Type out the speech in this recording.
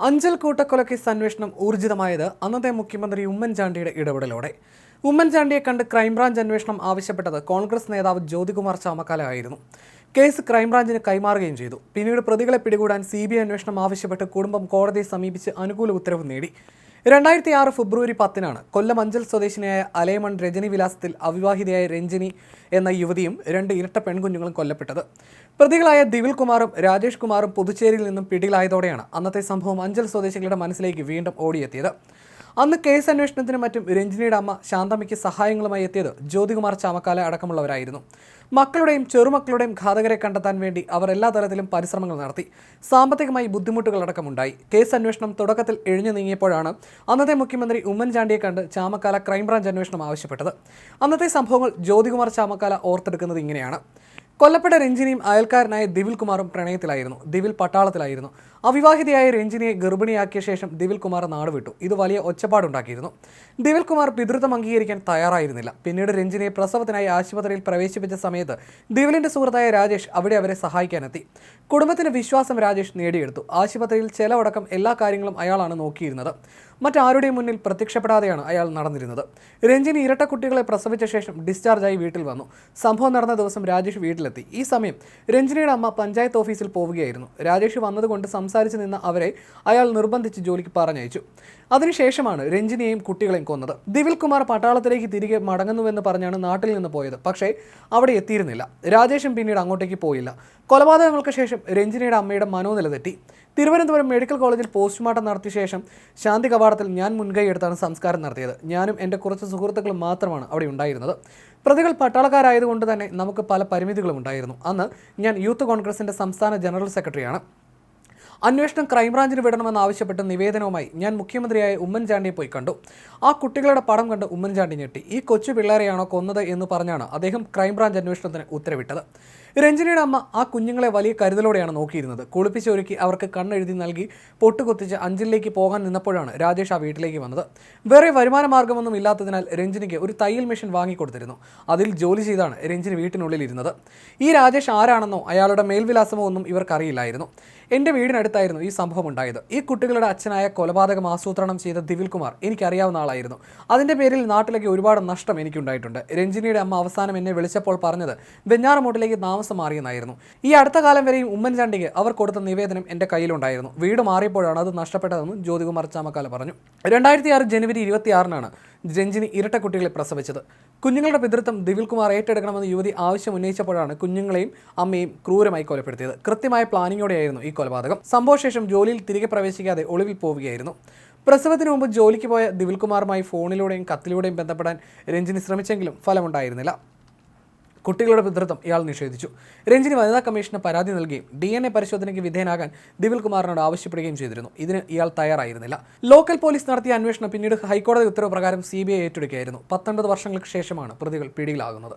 അഞ്ചൽ കൂട്ടക്കൊലക്കേസ് അന്വേഷണം ഊർജിതമായത് അന്നത്തെ മുഖ്യമന്ത്രി ഉമ്മൻചാണ്ടിയുടെ ഇടപെടലോടെ. ഉമ്മൻചാണ്ടിയെ കണ്ട് ക്രൈംബ്രാഞ്ച് അന്വേഷണം ആവശ്യപ്പെട്ടത് കോൺഗ്രസ് നേതാവ് ജ്യോതികുമാർ ചാമക്കാല ആയിരുന്നു. കേസ് ക്രൈംബ്രാഞ്ചിന് കൈമാറുകയും ചെയ്തു. പിന്നീട് പ്രതികളെ പിടികൂടാൻ സി ബി ഐ അന്വേഷണം ആവശ്യപ്പെട്ട് കുടുംബം കോടതിയെ സമീപിച്ച് അനുകൂല ഉത്തരവ് നേടി. രണ്ടായിരത്തി ആറ് ഫെബ്രുവരി പത്തിനാണ് കൊല്ലം അഞ്ചൽ സ്വദേശിനിയായ അലയമൺ രജനി വിലാസത്തിൽ അവിവാഹിതയായ രഞ്ജിനി എന്ന യുവതിയും രണ്ട് ഇരട്ട പെൺകുഞ്ഞുങ്ങളും കൊല്ലപ്പെട്ടത്. പ്രതികളായ ദിവിൽ കുമാറും രാജേഷ് കുമാറും പുതുച്ചേരിയിൽ നിന്നും പിടിയിലായതോടെയാണ് അന്നത്തെ സംഭവം അഞ്ചൽ സ്വദേശികളുടെ മനസ്സിലേക്ക് വീണ്ടും ഓടിയെത്തിയത്. അന്ന് കേസ് അന്വേഷണത്തിനും മറ്റും രഞ്ജിനിയുടെ അമ്മ ശാന്തമ്മയ്ക്ക് സഹായങ്ങളുമായി എത്തിയത് ജ്യോതികുമാർ ചാമക്കാല അടക്കമുള്ളവരായിരുന്നു. മക്കളുടെയും ചെറുമക്കളുടെയും ഘാതകരെ കണ്ടെത്താൻ വേണ്ടി അവർ എല്ലാ തരത്തിലും പരിശ്രമങ്ങൾ നടത്തി. സാമ്പത്തികമായി ബുദ്ധിമുട്ടുകളടക്കമുണ്ടായി. കേസ് അന്വേഷണം തുടക്കത്തിൽ എഴിഞ്ഞു നീങ്ങിയപ്പോഴാണ് അന്നത്തെ മുഖ്യമന്ത്രി ഉമ്മൻചാണ്ടിയെ കണ്ട് ചാമക്കാല ക്രൈംബ്രാഞ്ച് അന്വേഷണം ആവശ്യപ്പെട്ടത്. അന്നത്തെ സംഭവങ്ങൾ ജ്യോതികുമാർ ചാമക്കാല ഓർത്തെടുക്കുന്നത് ഇങ്ങനെയാണ്. കൊല്ലപ്പെട്ട രഞ്ജിനിയും അയൽക്കാരനായ ദിവിൽ കുമാറും പ്രണയത്തിലായിരുന്നു. ദിവിൽ പട്ടാളത്തിലായിരുന്നു. അവിവാഹിതയായ രഞ്ജിനിയെ ഗർഭിണിയാക്കിയ ശേഷം ദിവിൽ കുമാർ നാടുവിട്ടു. ഇത് വലിയ ഒച്ചപ്പാടുണ്ടാക്കിയിരുന്നു. ദിവിൽ കുമാർ പിതൃത്വം അംഗീകരിക്കാൻ തയ്യാറായിരുന്നില്ല. പിന്നീട് രഞ്ജിനിയെ പ്രസവത്തിനായി ആശുപത്രിയിൽ പ്രവേശിപ്പിച്ച സമയത്ത് ദിവിലിന്റെ സുഹൃത്തായ രാജേഷ് അവിടെ അവരെ സഹായിക്കാനെത്തി. കുടുംബത്തിന് വിശ്വാസം രാജേഷ് നേടിയെടുത്തു. ആശുപത്രിയിൽ ചെലവടക്കം എല്ലാ കാര്യങ്ങളും അയാളാണ് നോക്കിയിരുന്നത്. മറ്റാരുടെയും മുന്നിൽ പ്രത്യക്ഷപ്പെടാതെയാണ് അയാൾ നടന്നിരുന്നത്. രഞ്ജിനി ഇരട്ട കുട്ടികളെ പ്രസവിച്ച ശേഷം ഡിസ്ചാർജായി വീട്ടിൽ വന്നു. സംഭവം നടന്ന ദിവസം രാജേഷ് വീട്ടിലെത്തി. ഈ സമയം രഞ്ജിനിയുടെ അമ്മ പഞ്ചായത്ത് ഓഫീസിൽ പോവുകയായിരുന്നു. രാജേഷ് വന്നതുകൊണ്ട് സംസാരിച്ച് നിന്ന അവരെ അയാൾ നിർബന്ധിച്ച് ജോലിക്ക് പറഞ്ഞയച്ചു. അതിനുശേഷമാണ് രഞ്ജിനിയെയും കുട്ടികളെയും കൊന്നത്. ദിവിൽ കുമാർ പട്ടാളത്തിലേക്ക് തിരികെ മടങ്ങുന്നുവെന്ന് പറഞ്ഞാണ് നാട്ടിൽ നിന്ന് പോയത്. പക്ഷേ അവിടെ എത്തിയിരുന്നില്ല. രാജേഷും പിന്നീട് അങ്ങോട്ടേക്ക് പോയില്ല. കൊലപാതകങ്ങൾക്ക് ശേഷം രഞ്ജിനിയുടെ അമ്മയുടെ മനോനില തെറ്റി തിരുവനന്തപുരം മെഡിക്കൽ കോളേജിൽ പോസ്റ്റ്മോർട്ടം നടത്തിയ ശേഷം ശാന്തി കവാടത്തിൽ ഞാൻ മുൻകൈ എടുത്താണ് സംസ്കാരം നടത്തിയത്. ഞാനും എന്റെ കുറച്ച് സുഹൃത്തുക്കളും മാത്രമാണ് അവിടെ ഉണ്ടായിരുന്നത്. പ്രതികൾ പട്ടാളക്കാരായതുകൊണ്ട് തന്നെ നമുക്ക് പല പരിമിതികളും ഉണ്ടായിരുന്നു. അന്ന് ഞാൻ യൂത്ത് കോൺഗ്രസിന്റെ സംസ്ഥാന ജനറൽ സെക്രട്ടറിയാണ്. അന്വേഷണം ക്രൈംബ്രാഞ്ചിന് വിടണമെന്ന് ആവശ്യപ്പെട്ട് നിവേദനവുമായി ഞാൻ മുഖ്യമന്ത്രിയായ ഉമ്മൻചാണ്ടിയെ പോയി കണ്ടു. ആ കുട്ടികളുടെ പടം കണ്ട് ഉമ്മൻചാണ്ടി ഞെട്ടി. ഈ കൊച്ചു പിള്ളേരെയാണോ കൊന്നത് എന്ന് പറഞ്ഞാണ് അദ്ദേഹം ക്രൈംബ്രാഞ്ച് അന്വേഷണത്തിന് ഉത്തരവിട്ടത്. രഞ്ജനിയുടെ അമ്മ ആ കുഞ്ഞുങ്ങളെ വലിയ കരുതലോടെയാണ് നോക്കിയിരുന്നത്. കുളിപ്പിച്ച് ഒരുക്കി അവർക്ക് കണ്ണെഴുതി നൽകി പൊട്ടുകൊത്തിച്ച് അഞ്ചലിലേക്ക് പോകാൻ നിന്നപ്പോഴാണ് രാജേഷ് ആ വീട്ടിലേക്ക് വന്നത്. വേറെ വരുമാന മാർഗമൊന്നും ഇല്ലാത്തതിനാൽ രഞ്ജിനിക്ക് ഒരു തയ്യൽ മെഷീൻ വാങ്ങിക്കൊടുത്തിരുന്നു അതിൽ ജോലി ചെയ്താണ് രഞ്ജിനി വീട്ടിനുള്ളിൽ ഇരുന്നത്. ഈ രാജേഷ് ആരാണെന്നോ അയാളുടെ മേൽവിലാസമോ ഒന്നും ഇവർക്കറിയില്ലായിരുന്നു. എന്റെ വീടിനടുത്തായിരുന്നു ഈ സംഭവം ഉണ്ടായത് ഈ കുട്ടികളുടെ അച്ഛനായ കൊലപാതകം ആസൂത്രണം ചെയ്ത ദിവിൽ കുമാർ എനിക്കറിയാവുന്ന ആളായിരുന്നു. അതിന്റെ പേരിൽ നാട്ടിലേക്ക് ഒരുപാട് നഷ്ടം എനിക്കുണ്ടായിട്ടുണ്ട്. രഞ്ജിനിയുടെ അമ്മ അവസാനം എന്നെ വിളിച്ചപ്പോൾ പറഞ്ഞത് വെഞ്ഞാറമൂട്ടിലേക്ക് താമസം മാറിയെന്നായിരുന്നു. ഈ അടുത്ത കാലം വരെയും ഉമ്മൻചാണ്ടിക്ക് അവർ കൊടുത്ത നിവേദനം എന്റെ കയ്യിലുണ്ടായിരുന്നു. വീട് മാറിയപ്പോഴാണ് അത് നഷ്ടപ്പെട്ടതെന്നും ജ്യോതികുമാർ ചാമക്കാല പറഞ്ഞു. രണ്ടായിരത്തി ആറ് ജനുവരി ഇരുപത്തിയാറിനാണ് രഞ്ജിനി ഇരട്ട കുട്ടികളെ പ്രസവിച്ചത്. കുഞ്ഞുങ്ങളുടെ പിതൃത്വം ദിവിൽകുമാർ ഏറ്റെടുക്കണമെന്ന് യുവതി ആവശ്യം ഉന്നയിച്ചപ്പോഴാണ് കുഞ്ഞുങ്ങളെയും അമ്മയും ക്രൂരമായി കൊലപ്പെടുത്തിയത്. കൃത്യമായ പ്ലാനിങ്ങോടെയായിരുന്നു ഈ കൊലപാതകം. സംഭവശേഷം ജോലിയിൽ തിരികെ പ്രവേശിക്കാതെ ഒളിവിൽ പോവുകയായിരുന്നു. പ്രസവത്തിന് മുമ്പ് ജോലിക്ക് പോയ ദിവിൽകുമാറുമായി ഫോണിലൂടെയും കത്തിലൂടെയും ബന്ധപ്പെടാൻ രഞ്ജിനി ശ്രമിച്ചെങ്കിലും ഫലമുണ്ടായിരുന്നില്ല. കുട്ടികളുടെ പിതൃത്വം ഇയാൾ നിഷേധിച്ചു. രഞ്ജിനി വനിതാ കമ്മീഷന് പരാതി നൽകുകയും ഡി എൻ എ പരിശോധനയ്ക്ക് വിധേയനാകാൻ ദിവിൽ കുമാറിനോട് ആവശ്യപ്പെടുകയും ചെയ്തിരുന്നു. ഇതിന് ഇയാൾ തയ്യാറായിരുന്നില്ല. ലോക്കൽ പോലീസ് നടത്തിയ അന്വേഷണം പിന്നീട് ഹൈക്കോടതി ഉത്തരവ് പ്രകാരം സി ബി ഐ ഏറ്റെടുക്കുകയായിരുന്നു. പത്തൊൻപത് വർഷങ്ങൾക്ക് ശേഷമാണ് പ്രതികൾ പിടിയിലാകുന്നത്.